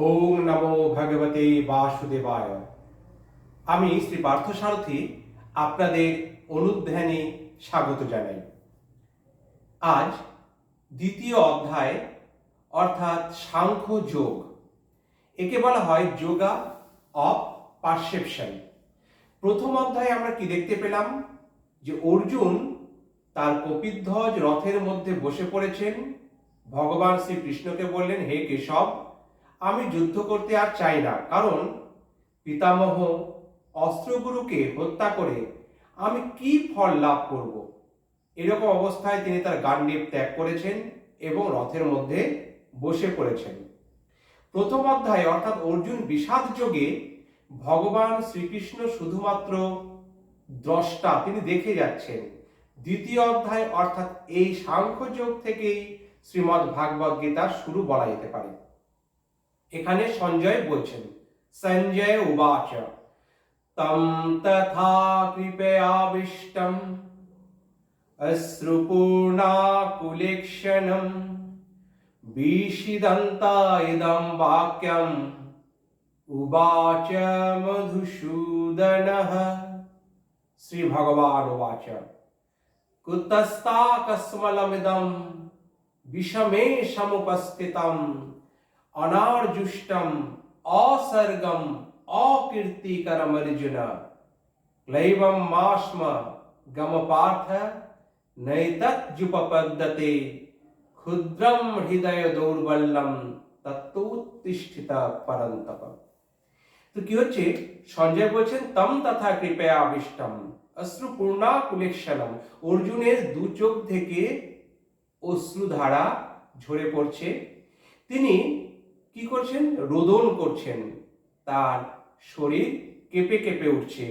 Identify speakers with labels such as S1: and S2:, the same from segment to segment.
S1: ওম নমো ভগবতে বাসুদেবায়। আমি শ্রী পার্থসারথী আপনাদের অনুধ্যানে স্বাগত জানাই। আজ দ্বিতীয় অধ্যায়, অর্থাৎ সাংখ্য যোগ, একে বলা হয় যোগা অফ পারসেপশন। প্রথম অধ্যায়ে আমরা কি দেখতে পেলাম? যে অর্জুন তার কপিধ্বজ রথের মধ্যে বসে পড়েছেন। ভগবান শ্রীকৃষ্ণকে বললেন, হে কেশব আমি যুদ্ধ করতে আর চাই না। কারণ পিতামহ অস্ত্রগুরুকে হত্যা করে আমি কি ফল লাভ করব? এরকম অবস্থায় তিনি তার গান্ডীব ত্যাগ করেছেন এবং রথের মধ্যে বসে পড়েছেন। প্রথম অধ্যায় অর্থাৎ অর্জুন বিষাদ যোগে ভগবান শ্রীকৃষ্ণ শুধুমাত্র দ্রষ্টা, তিনি দেখে যাচ্ছেন। দ্বিতীয় অধ্যায় অর্থাৎ এই সাংখ্যযোগ থেকেই শ্রীমৎ ভাগবত গীতার শুরু বলা যেতে পারে। এখানে সঞ্জয় বলছেন। সঞ্জয় উবাচ। তম তথা কৃপয়াবিষ্টম অশ্রুপূর্ণাকুলেক্ষণম বিশিদন্তা ইদম বাক্যম। উবাচ মধুসূদনः। শ্রী ভগবান উবাচ। কুতস্তাকস্মলমিদম বিষমে সমুপস্থিতম অনার্জুষ্টম অসর্গম অকীর্তিকরম অর্জুন ক্লৈবম মাস্ম গম পার্থ নৈতজ্জুপপদ্যতে ক্ষুদ্রম হৃদয় দৌর্বল্যম তত্ত্বোত্তিষ্ঠিত পরন্তপ তো কি হচ্ছে সঞ্জয় বলছেন তম তথা কৃপয়া আবিষ্টম অশ্রুপূর্ণা কুলেক্ষণম অর্জুনের দু চোখ থেকে অশ্রুধারা ঝরে পড়ছে তিনি কি করছেন? রোদন করছেন। তার শরীর কেঁপে কেঁপে উঠছে।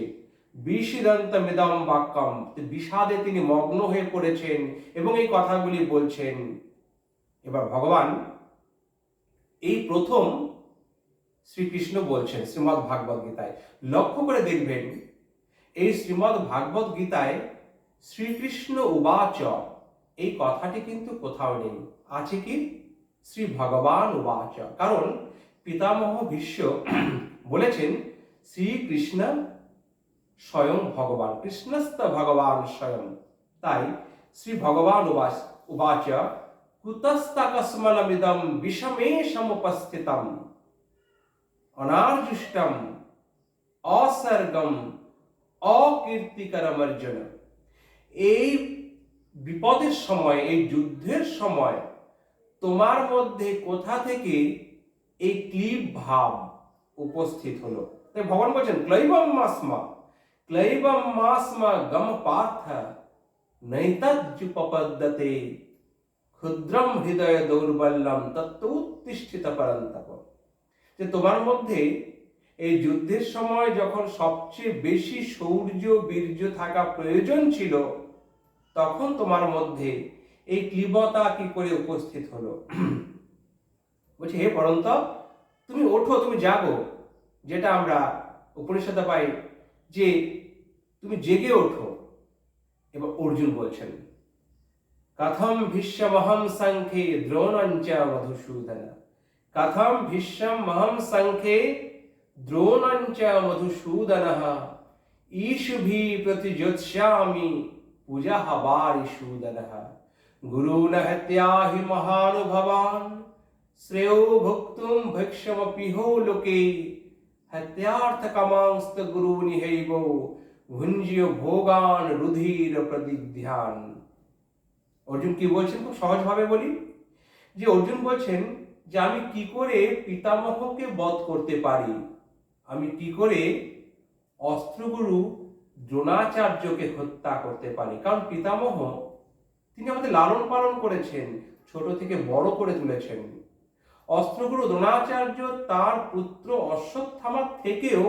S1: বিষিদন্ত মেদম বাক্যম। বিষাদে তিনি মগ্ন হয়ে পড়েছেন এবং এই কথাগুলি বলছেন। এবার ভগবান এই প্রথম শ্রীকৃষ্ণ বলছেন শ্রীমৎ ভাগবত গীতায়। লক্ষ্য করে দেখবেন, এই শ্রীমৎ ভাগবত গীতায় শ্রীকৃষ্ণ উবাচ এই কথাটি কিন্তু কোথাও নেই। আছে কি? শ্রী ভগবান উবাচ। কারণ পিতামহ ভীষ্ম বলেছেন, শ্রীকৃষ্ণ স্বয়ং ভগবান, কৃষ্ণস্থ ভগবান স্বয়ং। তাই শ্রী ভগবান উবাচ, কুতস্তকস্মলমিদম বিষমে সমুপস্থিতম অনার্জুষ্টম অসর্গম অকীর্তিকরম অর্জুন এই বিপদের সময়, এই যুদ্ধের সময় তোমার মধ্যে কোথা থেকে এই ক্লিব ভাব উপস্থিত হলো? তাই ভগবান বলছেন, ক্লৈবম মাসমা ক্লৈবম মাসমা গম পার্থ নৈতজ্জুপপদ্যতে ক্ষুদ্রম হৃদয় দৌর্বল্যম তত্ত্বোত্তিষ্ঠিত পরন্তপ। যে তোমার মধ্যে এই যুদ্ধের সময় যখন সবচেয়ে বেশি শৌর্য বীর্য থাকা প্রয়োজন ছিল, তখন তোমার মধ্যে এই ক্লিবতা কি করে উপস্থিত হলো? বলছে, হে পরন্ত, তুমি ওঠো, তুমি জাগো। যেটা আমরা উপনিষদে পাই যে, তুমি জেগে ওঠো। এবার অর্জুন বলছেন, কথম ভীষ্মহম সংখ্যে দ্রোণঞ্চ মধুসূদন। কথম ভীষ্মহম সংখ্যে দ্রোণঞ্চ মধুসূদন। ঈশুভি প্রতিযোৎস্যামি পূজা হবারিষূদন গুরুন হত্যা হি মহানুভবান শ্রেয় ভুক্তুম ভিক্ষমপিহো লোকে হত্যার্থ কামাংস্ত গুরু নিহৈব ভুঞ্জিয় ভোগান রুধির প্রদিধ্যান অর্জুন কি বলছেন? খুব সহজভাবে বলি। যে অর্জুন বলছেন যে আমি কি করে পিতামহকে বধ করতে পারি? আমি কি করে অস্ত্রগুরু দ্রোণাচার্যকে হত্যা করতে পারি? কারণ পিতামহ তিনি আমাদের লালন পালন করেছেন, ছোট থেকে বড় করে তুলেছেন। অস্ত্রগুরু দ্রোণাচার্য তার পুত্র অশ্বত্থামার থেকেও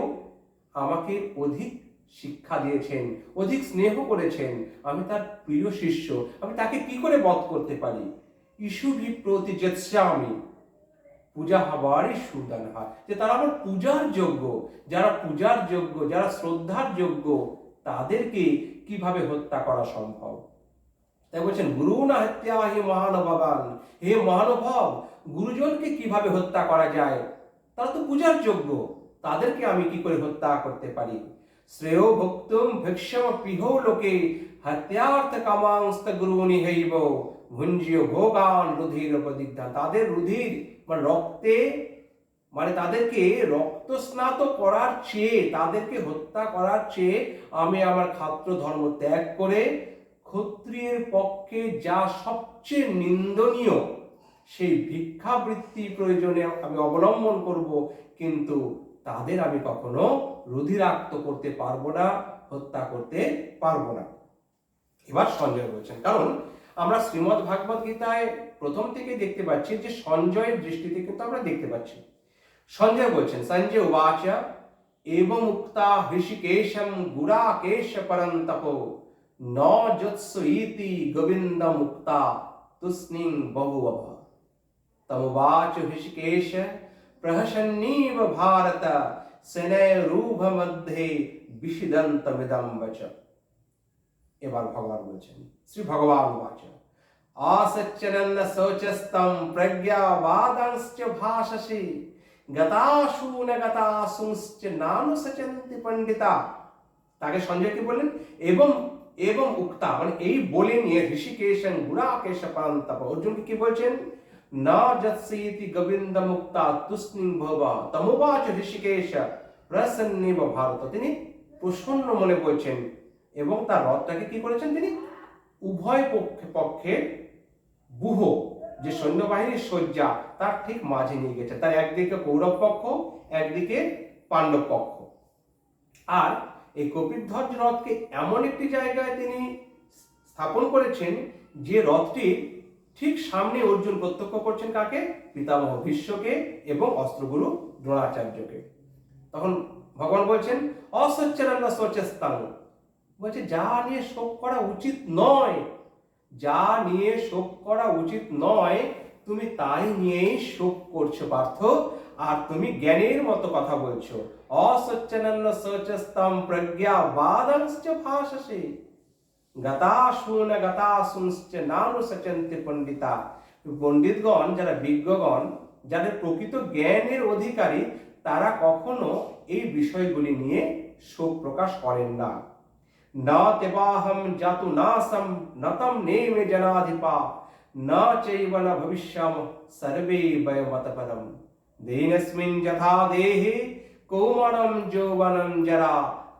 S1: আমাকে অধিক শিক্ষা দিয়েছেন, অধিক স্নেহ করেছেন। আমি তার প্রিয় শিষ্য। আমি তাকে কি করে বধ করতে পারি? ইস্যু বিপ্রতি আমি পূজা হবারই সুদান হয় যে তারা আমার পূজার যোগ্য, যারা পূজার যোগ্য, যারা শ্রদ্ধার যোগ্য, তাদেরকে কীভাবে হত্যা করা সম্ভব? তাই বলছেন, গুরু না হত্যা হে মহানুভবান হে মহানুভব, গুরুজনকে কীভাবে হত্যা করা যায়? তারা তো পূজার যোগ্য। তাদেরকে আমি কি করে হত্যা করতে পারি? শ্রেয় ভক্তুম ভিক্ষম পিহ লোকে, হত্যার্থ কামাংস্ত গুরুনি হইব। ভুঞ্জিয় ভোগান রুধির প্রদিগ্ধা তাদের রুধির মানে রক্তে মানে তাদেরকে রক্ত স্নাত করার চেয়ে, তাদেরকে হত্যা করার চেয়ে আমি আমার খাদ্য ধর্ম ত্যাগ করে ক্ষত্রিয়ের পক্ষে যা সবচেয়ে নিন্দনীয়, সেই ভিক্ষাবৃত্তি প্রয়োজনে আমি অবলম্বন করব, কিন্তু তাদের আমি কখনো রুধিরাক্ত করতে পারব না, হত্যা করতে পারব না। এবার সঞ্জয় বলছেন, কারণ আমরা শ্রীমৎ ভাগবত গীতায় প্রথম থেকে দেখতে পাচ্ছি যে সঞ্জয়ের দৃষ্টিতে কিন্তু আমরা দেখতে পাচ্ছি। সঞ্জয় বলছেন, সঞ্জয় উবাচ, এবং উক্তা হৃষিকেশম গুড়াকেশ পরন্তপ। ন যৎসু ইতি গোবিন্দ মুক্তা তুস্নিং বহুবভ তমুবাচ হৃষিকেশ প্রহসন্নীব ভারত সেনয়রূভ মধ্যে বিষিদন্তমিদম বচ এবার ভগবান বলছেন, শ্রী ভগবান বাচ। আসচ্চরন্ন শৌচস্তম প্রজ্ঞাবাদাংশ্চ ভাষসে। গতাশূন গতাশুশ্চ নানু সচন্তি পণ্ডিতা। তাকে সঞ্জয় কি বললেন? এবং এবং উক্তা মানে এই বলে নিয়ে ঋষিকেশন গুড়াকেশ পান্তপ অর্জুনকে কি বলছেন? না যৎসীতি গোবিন্দ মুক্তা তুষ্ণিং ভবা, তমুবাচ ঋষিকেশ প্রসন্নিব ভারত। তিনি প্রসন্ন মনে বলছেন এবং তার রথটাকে কি করেছেন তিনি? উভয় পক্ষে পক্ষে বুহ যে সৈন্যবাহিনীর শয্যা, তার ঠিক মাঝে নিয়ে গেছে। তার একদিকে কৌরব পক্ষ, একদিকে পাণ্ডব পক্ষ। আর এই কপিধ্বজ রথকে এমন একটি জায়গায় তিনি স্থাপন করেছেন যে রথটি ঠিক সামনে অর্জুন প্রত্যক্ষ করছেন কাকে? পিতামহ ভীষ্মকে এবং অস্ত্রগুরু দ্রোণাচার্যকে। তখন ভগবান বলছেন অসচ্চরণ শোচস্তাং বলছে, যা নিয়ে শোক করা উচিত নয়। যা নিয়ে শোক করা উচিত নয়, তুমি তাই নিয়েই শোক করছ, পার্থ। আর তুমি জ্ঞানের মতো কথা বলছো। অসচ্চনন্ন সচস্তম প্রজ্ঞা বাদংশ্চ ভাষসে। গতাশুন গতাশুশ্চ নানু সচন্তে পণ্ডিতা। পণ্ডিতগণ, যারা বিজ্ঞগণ, যাদের প্রকৃত জ্ঞানের অধিকারী, তারা কখনো এই বিষয়গুলি নিয়ে শোক প্রকাশ করেন না। না তেবাহম জাতু নাসম, নতম নেমে জনাধিপা। না চৈব ন ভবিষ্যম সর্বে বয়মতপরম দেহিনস্মিন যথা দেহে কৌমারম যৌবনম জরা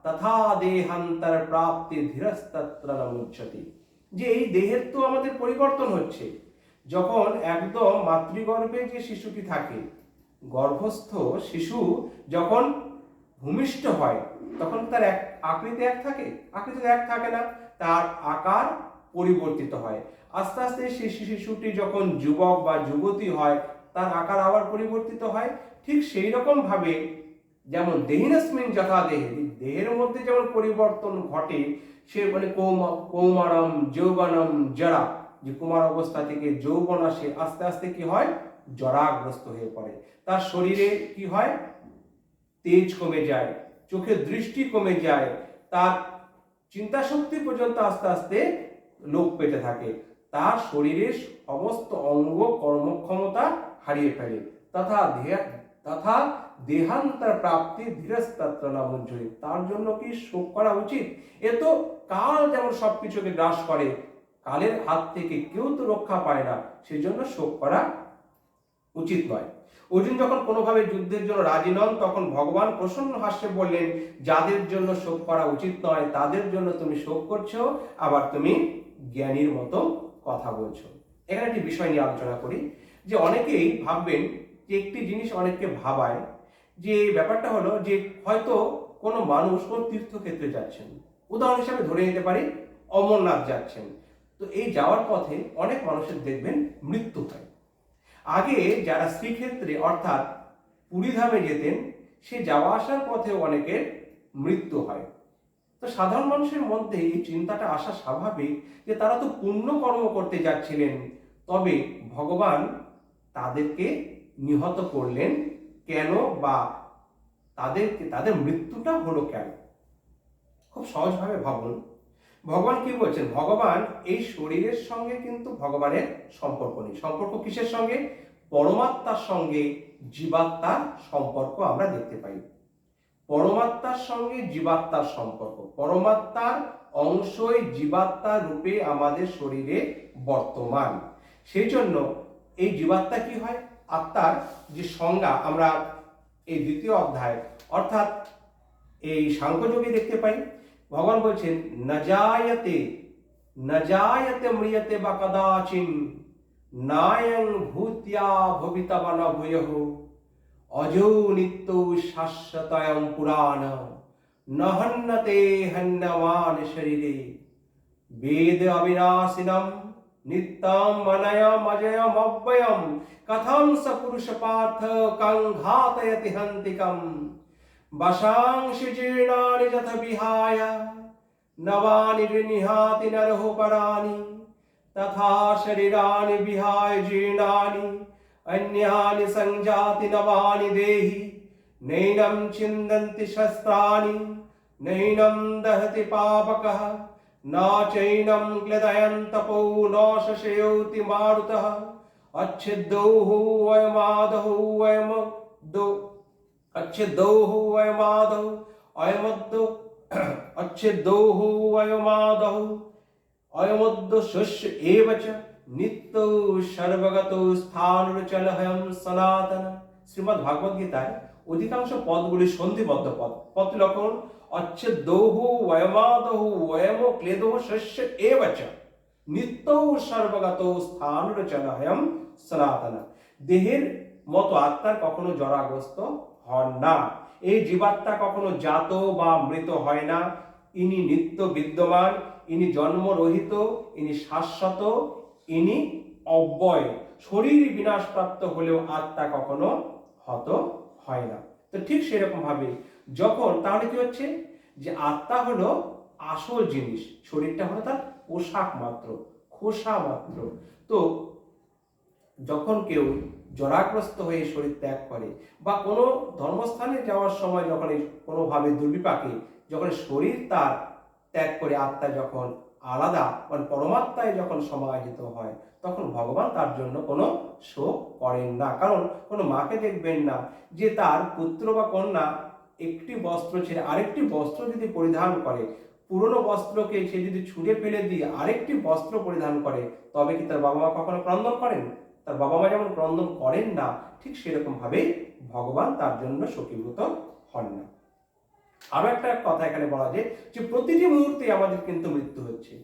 S1: তথা দেহান্তর প্রাপ্তি ধীরস্তত্র ন মুচ্যতি যে এই দেহের তো আমাদের পরিবর্তন হচ্ছে। যখন একদম মাতৃগর্ভে যে শিশুটি থাকে, গর্ভস্থ শিশু যখন ভূমিষ্ঠ হয়, তখন তার এক আকৃতি এক থাকে আকৃতি এক থাকে না, তার আকার পরিবর্তিত হয়। আস্তে আস্তে সেই শিশুটি যখন যুবক বা যুবতী হয় তার আকার আবার পরিবর্তিত হয়। ঠিক সেই রকম ভাবে যেমন দেহিনস্মিন যথা দেহে দেহের মধ্যে যেমন পরিবর্তন ঘটে, সে মানে কৌমা, কৌমারম, যৌবনম, জরা, যে কুমার অবস্থা থেকে যৌবন আসে, আস্তে আস্তে কি হয়? জরাগ্রস্ত হয়ে পড়ে। তার শরীরে কি হয়? তেজ কমে যায় চোখের দৃষ্টি কমে যায়, তার চিন্তা শক্তি পর্যন্ত আস্তে আস্তে লোপ পেতে থাকে। তার শরীরের সমস্ত অঙ্গ কর্মক্ষমতা হারিয়ে ফেলে। তথা তথা দেহান্তর প্রাপ্তি ধীরস্তত্র নামঞ্জুরি তার জন্য কি শোক করা উচিত? এ তো কাল যেমন সবকিছুকে গ্রাস করে, কালের হাত থেকে কেউ তো রক্ষা পায় না সেই জন্য শোক করা উচিত নয়। অর্জুন যখন কোনোভাবে যুদ্ধের জন্য রাজি নন, তখন ভগবান প্রসন্ন হাস্যে বললেন, যাদের জন্য শোক করা উচিত নয়, তাদের জন্য তুমি শোক করছ, আবার তুমি জ্ঞানীর মতো কথা বলছো। এখানে একটি বিষয় নিয়ে আলোচনা করি। যে অনেকেই ভাববেন যে একটি জিনিস অনেককে ভাবায়, যে ব্যাপারটা হলো যে হয়তো কোনো মানুষ কোন তীর্থক্ষেত্রে যাচ্ছেন। উদাহরণ হিসাবে ধরে নিতে পারি, অমরনাথ যাচ্ছেন। তো এই যাওয়ার পথে অনেক মানুষের দেখবেন মৃত্যু হয়। আগে যারা শ্রীক্ষেত্রে অর্থাৎ পুরীধামে যেতেন, সে যাওয়া আসার পথে অনেকের মৃত্যু হয়। তো সাধারণ মানুষের মধ্যে এই চিন্তাটা আসা স্বাভাবিক যে তারা তো পুণ্য কর্ম করতে যাচ্ছিলেন। তবে ভগবান তাদেরকে নিহত করলেন কেন বা তাদেরকে, তাদের মৃত্যুটা হলো কেন? খুব সহজভাবে ভাবুন ভগবান কি বলছেন? ভগবান এই শরীরের সঙ্গে কিন্তু ভগবানের সম্পর্ক নেই। সম্পর্ক কিসের সঙ্গে? পরমাত্মার সঙ্গে জীবাত্মার সম্পর্ক আমরা দেখতে পাই। পরমাত্মার সঙ্গে জীবাত্মার সম্পর্ক। পরমাত্মার অংশই জীবাত্মা রূপে আমাদের শরীরে বর্তমান। সেই জন্য এই জীবাত্মা কি হয়? আত্মার যে সংজ্ঞা, আমরা এই দ্বিতীয় অধ্যায়, অর্থাৎ এই সাংখ্যযোগে দেখতে পাই। ভগবান বলছেন, নজায়তে নজায়তে মৃয়তে বা কদাচিন নায়ং ভূত্যা ভবিতা বা ন ভূয়ঃ অজো নিত্য শাশ্বতয়ং পুরাণ। নহন্নতে হন্যমান শরীরে। বেদ অবিনাশিনম নিত্যম অনয়ম অজয়ম অব্যয়ম কথম স পুরুষ পার্থ কং ঘাতয়তি হন্তিকম বশাংশি জীর্ণানি যথ বিহায় নবানি গৃহীতি নরহুপরানি তথা শরীরানি বিহায় জীর্ণানি অন্যানি সংজাতি নবানি দেহি নৈনম ছিন্দন্তি শস্ত্রানি নৈনম দহতি পাপকः न चैनं क्लेदयन्तपो न शशयोति मारुतः अच्छिद्दौः वयमादौ वयम दो अच्छिद्दौः वयमादौ अयमद्दौ अच्छिद्दौः वयमादौ अयमद्दु शस्य एव च নিত্য সর্বগত স্থানুচলহম সনাতন শ্রীমদ ভাগবত গীতায় অধিকাংশ পদগুলি সন্ধিবদ্ধ পদ পদ লক্ষণ অচ্ছে দৌহু ওয়মাদহু ওয়ম ক্লেদহ শস্য এবচ নিত্য সর্বগত স্থানুচলহম সনাতন দেহের মতো আত্মার কখনো জরাগ্রস্ত হন না এই জীবাত্মা কখনো জাত বা মৃত হয় না। ইনি নিত্য বিদ্যমান, ইনি জন্মরহিত, ইনি শাশ্বত, ইনি অব্যয়। শরীর বিনাশপ্রাপ্ত হলেও আত্মা কখনো হত হয় না। তো ঠিক সেরকম ভাবে যখন, তাহলে কি হচ্ছে? যে আত্মা হলো আসল জিনিস, শরীরটা হলো তার পোশাক মাত্র, খোসা মাত্র। তো যখন কেউ জরাগ্রস্ত হয়ে শরীর ত্যাগ করে বা কোনো ধর্মস্থানে যাওয়ার সময় যখন কোনোভাবে দুর্বিপাকে, যখন শরীর তার ত্যাগ করে আত্মা যখন আলাদা মানে পরমাত্মায় যখন সমাহিত হয়, তখন ভগবান তার জন্য কোনো শোক করেন না। কারণ কোনো মাকে দেখবেন না যে তার পুত্র বা কন্যা একটি বস্ত্র ছেড়ে আরেকটি বস্ত্র যদি পরিধান করে, পুরনো বস্ত্রকে সে যদি ছুঁড়ে ফেলে দিয়ে আরেকটি বস্ত্র পরিধান করে, তবে কি তার বাবা মা কখনো ক্রন্দন করেন? তার বাবা মা যেমন ক্রন্দন করেন না, ঠিক সেরকম ভাবেই ভগবান তার জন্য শোকীভূত হন না। আরও একটা কথা এখানে বলা যায় যে, প্রতিটি মুহূর্তে আমাদের কিন্তু মৃত্যু হচ্ছে।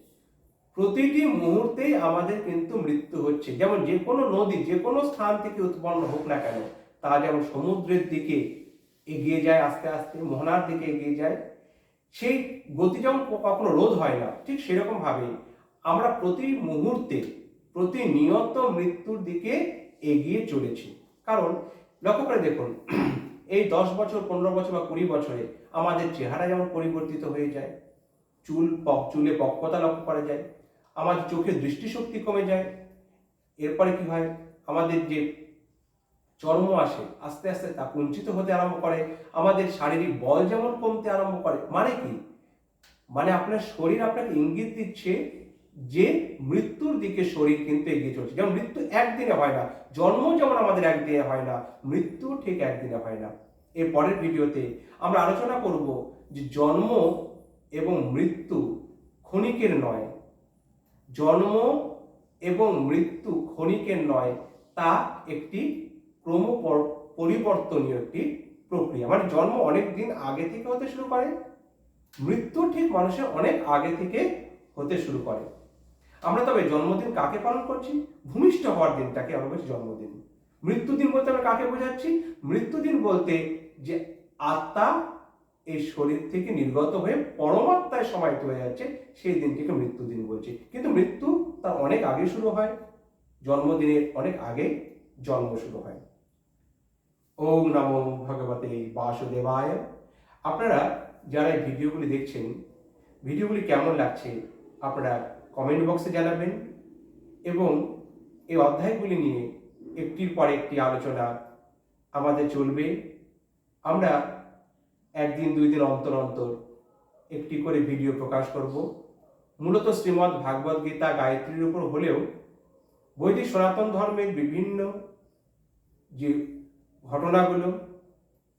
S1: প্রতিটি মুহূর্তেই আমাদের কিন্তু মৃত্যু হচ্ছে। যেমন যে কোনো নদী যে কোনো স্থান থেকে উৎপন্ন হোক না কেন, তা যেমন সমুদ্রের দিকে এগিয়ে যায় আস্তে আস্তে, মোহনার দিকে এগিয়ে যায়, সেই গতি যেমন কখনো রোধ হয় না, ঠিক সেরকম ভাবে আমরা প্রতি মুহূর্তে, প্রতিনিয়ত মৃত্যুর দিকে এগিয়ে চলেছি। কারণ, লক্ষ্য করে দেখুন, এই দশ বছর, পনেরো বছর বা কুড়ি বছরে আমাদের চেহারা যেমন পরিবর্তিত হয়ে যায়, চুল চুলে পক্কতা লক্ষ্য করা যায়, আমাদের চোখের দৃষ্টিশক্তি কমে যায়, এরপরে কি হয়? আমাদের যে চর্ম আসে, আস্তে আস্তে তা কুঞ্চিত হতে আরম্ভ করে। আমাদের শারীরিক বল যেমন কমতে আরম্ভ করে মানে কি? মানে আপনার শরীর আপনাকে ইঙ্গিত দিচ্ছে যে মৃত্যুর দিকে শরীর কিন্তু এগিয়ে চলছে। যেমন মৃত্যু একদিনে হয় না, জন্ম যেমন আমাদের একদিনে হয় না মৃত্যু ঠিক একদিনে হয় না। এর পরের ভিডিওতে আমরা আলোচনা করব যে জন্ম এবং মৃত্যু ক্ষণিকের নয়। জন্ম এবং মৃত্যু ক্ষণিকের নয়, তা একটি ক্রম পরিবর্তনীয় একটি প্রক্রিয়া। মানে জন্ম অনেক দিন আগে থেকে হতে শুরু করে, মৃত্যু ঠিক মানুষের অনেক আগে থেকে হতে শুরু করে। আমরা তবে জন্মদিন কাকে পালন করছি? ভূমিষ্ঠ হওয়ার দিনটাকে আমরা বলছি জন্মদিন। মৃত্যুদিন বলতে আমরা কাকে বোঝাচ্ছি? মৃত্যুদিন বলতে যে আত্মা এই শরীর থেকে নির্গত হয়ে পরমাত্মায় সমাহিত হয়ে যাচ্ছে, সেই দিনটিকে মৃত্যুদিন বলছি। কিন্তু মৃত্যু তার অনেক আগে শুরু হয়, জন্মদিনের অনেক আগে জন্ম শুরু হয়। ওম নমো ভগবতে বাসুদেবায়। আপনারা যারা এই ভিডিওগুলি দেখছেন, ভিডিওগুলি কেমন লাগছে আপনারা কমেন্ট বক্সে জানাবেন এবং এই অধ্যায়গুলি নিয়ে একটির পর একটি আলোচনা আমাদের চলবে। আমরা একদিন, দুই দিন অন্তর অন্তর একটি করে ভিডিও প্রকাশ করব। মূলত শ্রীমৎ ভাগবত গীতা গায়ত্রীর উপর হলেও বৈদিক সনাতন ধর্মের বিভিন্ন যে ঘটনাগুলো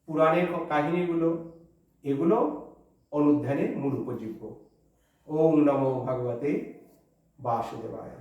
S1: পুরাণের কাহিনীগুলো এগুলো অনুধ্যানের মূল উপযোগ্য ওম নমো ভগবতে বাসুদেবায়।